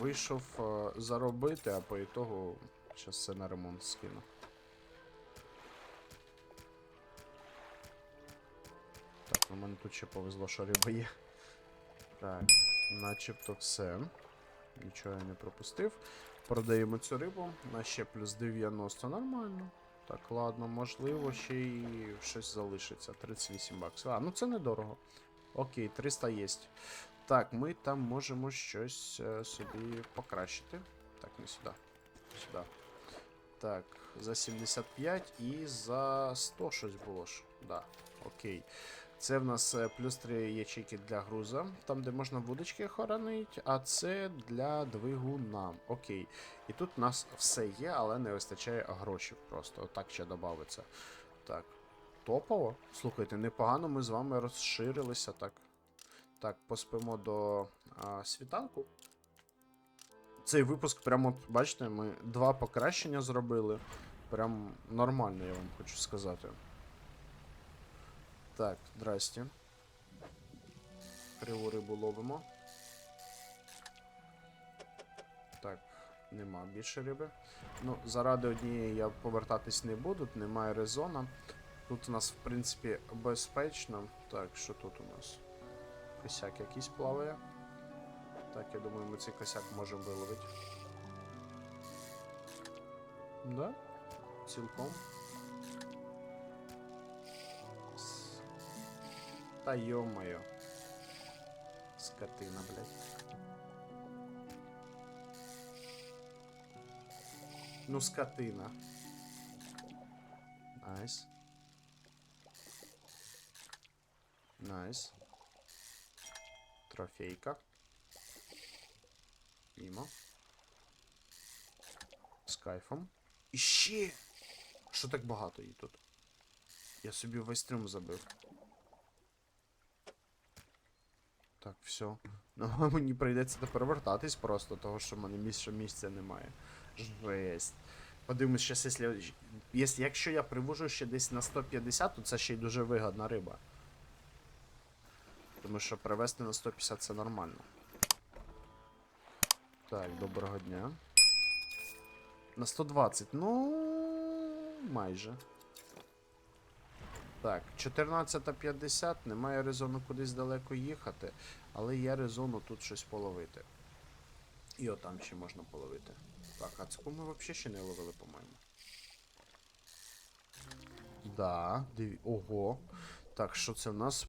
вийшов е, заробити, а по ітогу зараз все на ремонт скину. Так, ну мене тут ще повезло, що риба є. Так, начебто все. Нічого я не пропустив. Продаємо цю рибу. На ще плюс 90 нормально. Так, ладно, можливо, ще й щось залишиться. 38 баксів. А, ну це недорого. Окей, 300 є. Так, ми там можемо щось е, собі покращити. Так, не сюди. Сюди. Так, за 75 і за 100 щось було ж. Да, окей. Це в нас е, плюс 3 ячейки для груза, там де можна вудочки хоронити, а це для двигуна. Окей. І тут у нас все є, але не вистачає грошей просто. Отак ще додається. Так. Топово. Слухайте, непогано ми з вами розширилися так. Так, поспимо до а, світанку. Цей випуск, прямо, бачите, ми два покращення зробили. Прям нормально, я вам хочу сказати. Так, здрасте. Криву рибу ловимо. Так, нема більше риби. Ну, заради однієї я повертатись не буду, немає резона. Тут у нас, в принципі, безпечно. Так, що тут у нас? Косяк якийсь плаває. Так, я думаю, ми цей косяк можемо виловити. Да? Цілком. Та ё-моё. Скотина, блядь. Ну, скотина. Найс. Найс. Трофейка. Мімо. З кайфом. І ще! Що так багато її тут? Я собі весь трюм забив. Так, все. Ну, мені прийдеться тепер вертатись просто, того що в мене місця місця немає. Жесть. Подивимось, щас, якщо, якщо я привожу ще десь на 150, то це ще й дуже вигодна риба. Тому що привезти на 150 це нормально. Так, доброго дня. На 120, ну. майже. Так, 14.50, немає резону кудись далеко їхати, але є резону тут щось половити. І отам ще можна половити. Так, а цьку ми взагалі ще не ловили, по-моєму. Да, диві... Ого. Так, що це в нас?